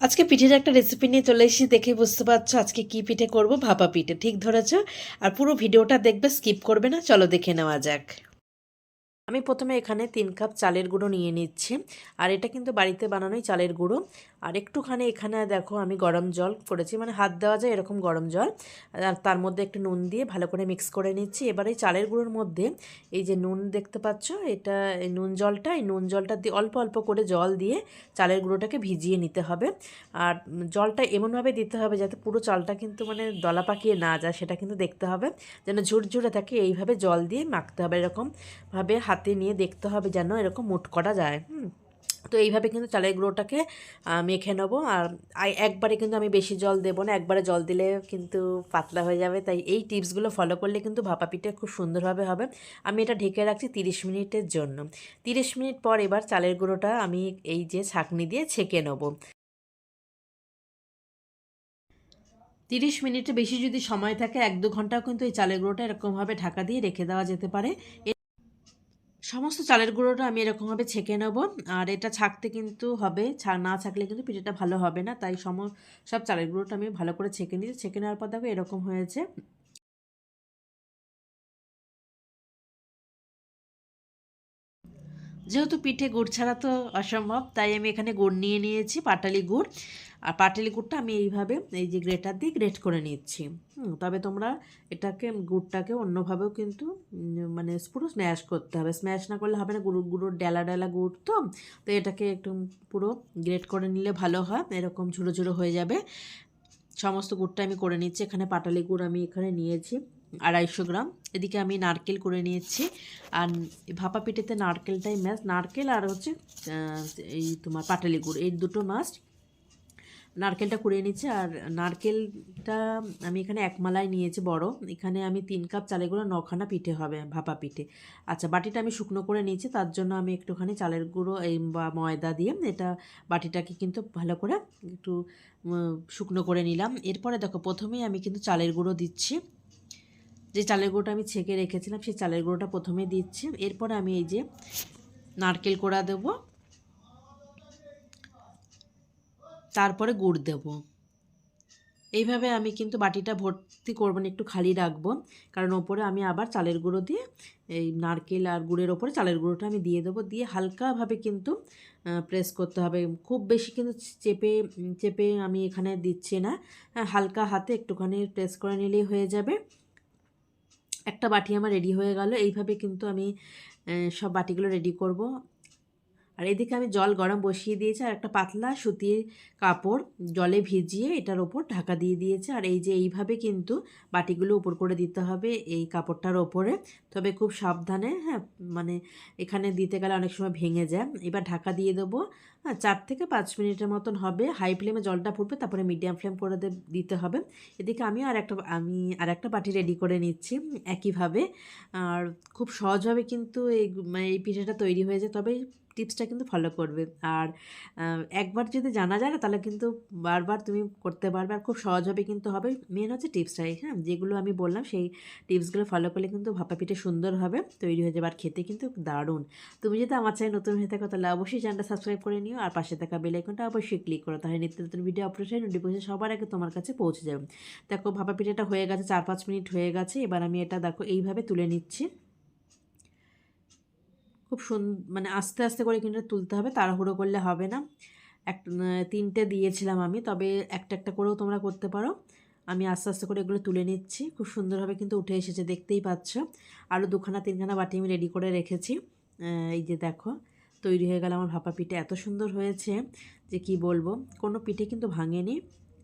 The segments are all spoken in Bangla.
আজকে পিঠের একটা রেসিপি নিয়ে চলে এসেছি দেখে বুঝতে পারছ আজকে কি পিঠে করব, ভাপা পিঠে, ঠিক ধরেছ? আর পুরো ভিডিওটা দেখবে স্কিপ করবে না, চলো দেখে নেওয়া যাক। আমি প্রথমে এখানে তিন কাপ চালের গুঁড়ো নিয়ে নিচ্ছি, আর এটা কিন্তু বাড়িতে বানানোই চালের গুঁড়ো। আর একটুখানি এখানে দেখো আমি গরম জল করেছি মানে হাত দেওয়া যায় এরকম গরম জল। আর তার মধ্যে একটু নুন দিয়ে ভালো করে মিক্স করে নিচ্ছি। এবার এই চালের গুঁড়োর মধ্যে এই যে নুন দেখতে পাচ্ছ, এটা এই নুন জলটা, এই নুন জলটা দিয়ে অল্প অল্প করে জল দিয়ে চালের গুঁড়োটাকে ভিজিয়ে নিতে হবে। আর জলটা এমনভাবে দিতে হবে যাতে পুরো চালটা কিন্তু মানে দলা পাকিয়ে না যায়, সেটা কিন্তু দেখতে হবে। যেন ঝুরঝুরে থাকে, এইভাবে জল দিয়ে মাখতে হবে। এরকমভাবে হাতে নিয়ে দেখতে হবে যেন এরকম মুট করা যায়, হুম। তো এইভাবে কিন্তু চালের গুঁড়োটাকে মেখে নেব। আর একবারে কিন্তু আমি বেশি জল দেবো না, একবারে জল দিলে কিন্তু পাতলা হয়ে যাবে। তাই এই টিপসগুলো ফলো করলে কিন্তু ভাপা পিঠে খুব সুন্দরভাবে হবে। আমি এটা ঢেকে রাখছি তিরিশ মিনিটের জন্য। তিরিশ মিনিট পর এবার চালের গুঁড়োটা আমি এই যে ছাঁকনি দিয়ে ছেঁকে নেব। তিরিশ মিনিটে বেশি যদি সময় থাকে, এক দু ঘন্টাও কিন্তু এই চালের গুঁড়োটা এরকমভাবে ঢাকা দিয়ে রেখে দেওয়া যেতে পারে। সমস্ত চালের গুঁড়োটা আমি এরকমভাবে ছেঁকে নেব। আর এটা ছাকতে কিন্তু হবে না ছাকলে কিন্তু পিঠেটা ভালো হবে না। তাই সম, সব চালের গুঁড়োটা আমি ভালো করে ছেঁকে নিয়েছি। ছেঁকে নেওয়ার পর দেখো এরকম হয়েছে। যেহেতু পিঠে গুড় ছাড়া তো অসম্ভব, তাই আমি এখানে গুড় নিয়ে নিয়েছি, পাটালি গুড়। আর পাটালি গুড়টা আমি এইভাবে এই যে গ্রেটার দিয়ে গ্রেট করে নিচ্ছি। হুম, তবে তোমরা এটাকে গুড়টাকে অন্যভাবেও কিন্তু মানে পুরো স্ম্যাশ করতে হবে। স্ম্যাশ না করলে হবে না গুঁড়ো গুঁড়োর ডেলা ডেলা গুড় তো? তো এটাকে একটু পুরো গ্রেট করে নিলে ভালো হয় এরকম ঝুড়ো ঝুড়ো হয়ে যাবে। সমস্ত গুড়টা আমি করে নিচ্ছি। এখানে পাটালি গুড় আমি এখানে নিয়েছি আড়াইশো গ্রাম। এদিকে আমি নারকেল করে নিয়েছি। আর ভাপা পিঠেতে নারকেলটাই ম্যাচ নারকেল আর হচ্ছে এই তোমার পাটালি গুড় এই দুটো মাস্ট নারকেলটা কুড়িয়ে নিচ্ছি, আর নারকেলটা আমি এখানে এক মালাই নিয়েছি বড়। এখানে আমি তিন কাপ চালের গুঁড়ো, নখানা পিঠে হবে, ভাপা পিঠে। আচ্ছা বাটিটা আমি শুকনো করে নিয়েছি, তার জন্য আমি একটুখানি চালের গুঁড়ো, এই বা ময়দা দিয়ে এটা বাটিটাকে কিন্তু ভালো করে একটু শুকনো করে নিলাম। এরপরে দেখো, প্রথমেই আমি কিন্তু চালের গুঁড়ো দিচ্ছি। যে চালের গুঁড়োটা আমি ছেঁকে রেখেছিলাম, সেই চালের গুঁড়োটা প্রথমে দিচ্ছি। এরপরে আমি এই যে নারকেল কোড়া দেবো তারপরে গুড় দেব। এইভাবে আমি কিন্তু বাটিটা ভর্তি করব না একটু খালি রাখব। কারণ ওপরে আমি আবার চালের গুঁড়ো দিয়ে এই নারকেল আর গুড়ের ওপরে চালের গুঁড়োটা আমি দিয়ে দেবো। দিয়ে হালকাভাবে কিন্তু প্রেস করতে হবে। খুব বেশি কিন্তু চেপে চেপে আমি এখানে দিচ্ছি না। হ্যাঁ, হালকা হাতে একটুখানি প্রেস করে নিলেই হয়ে যাবে। একটা বাটি আমার রেডি হয়ে গেল। এইভাবে কিন্তু আমি সব বাটিগুলো রেডি করব। আর এদিকে আমি জল গরম বসিয়ে দিয়েছি আর একটা পাতলা সুতির কাপড় জলে ভিজিয়ে এটার ওপর ঢাকা দিয়ে দিয়েছে। আর এই যে এইভাবে কিন্তু বাটিগুলো উপর করে দিতে হবে এই কাপড়টার ওপরে। তবে খুব সাবধানে হ্যাঁ মানে এখানে দিতে গেলে অনেক সময় ভেঙে যায়। এবার ঢাকা দিয়ে দেবো। হ্যাঁ চার থেকে পাঁচ মিনিটের মতন হবে। হাই ফ্লেমে জলটা ফুটবে, তারপরে মিডিয়াম ফ্লেম করে দিতে হবে। এদিকে আমিও আর একটা, আমি আর একটা বাটি রেডি করে নিচ্ছি একইভাবে। আর খুব সহজভাবে কিন্তু এই মানে এই পিঠাটা তৈরি হয়ে যায়। তবে টিপসটা কিন্তু ফলো করবে। আর একবার যদি জানা যায় না, তাহলে কিন্তু বারবার তুমি করতে পারবে। আর খুব সহজভাবে কিন্তু হবে। মেন হচ্ছে টিপসটাই হ্যাঁ? যেগুলো আমি বললাম, সেই টিপসগুলো ফলো করলে কিন্তু ভাপা পিঠে সুন্দর হবে, তৈরি হয়ে যাবে। আর খেতে কিন্তু দারুণ। তুমি যদি আমার চাই নতুন হয়ে থাকো, তাহলে অবশ্যই চ্যানেলটা সাবস্ক্রাইব করে নিও। আর পাশে থাকা বেল আইকনটা অবশ্যই ক্লিক করো। তাহলে নিত্য নতুন ভিডিও আপলোড হয় নোটিফিকেশন সবার আগে তোমার কাছে পৌঁছে যাবে। দেখো ভাপা পিঠাটা হয়ে গেছে চার পাঁচ মিনিট হয়ে গেছে। এবার আমি এটা, দেখো, এইভাবে তুলে নিচ্ছি। খুব সুন মানে আস্তে আস্তে করে কিন্তু তুলতে হবে, তাড়াহুড়ো করলে হবে না। এক তিনটে দিয়েছিলাম আমি, তবে একটা একটা করেও তোমরা করতে পারো। আমি আস্তে আস্তে করে এগুলো তুলে নিচ্ছি। খুব সুন্দরভাবে কিন্তু উঠে এসেছে, দেখতেই পাচ্ছ। আরও দুখানা, তিনখানা বাটি আমি রেডি করে রেখেছি। এই যে দেখো, তৈরি হয়ে গেল আমার ভাপা পিঠে। এত সুন্দর হয়েছে যে কি বলব, কোনো পিঠে কিন্তু ভাঙেনি।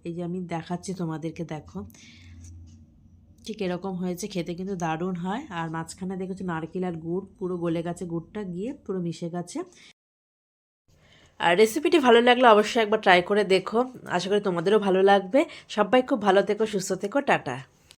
এই যে আমি দেখাচ্ছি তোমাদেরকে, দেখো। ঠিক এরকম হয়েছে, খেতে কিন্তু দারুণ হয়। আর মাঝখানে দেখেছ নারকেল আর গুড়, পুরো গলে গেছে গুড়টা, গিয়ে পুরো মিশে গেছে। আর রেসিপিটি ভালো লাগলে অবশ্যই একবার ট্রাই করে দেখো। আশা করি তোমাদেরও ভালো লাগবে। সবাই খুব ভালো থেকো, সুস্থ থেকো, টাটা।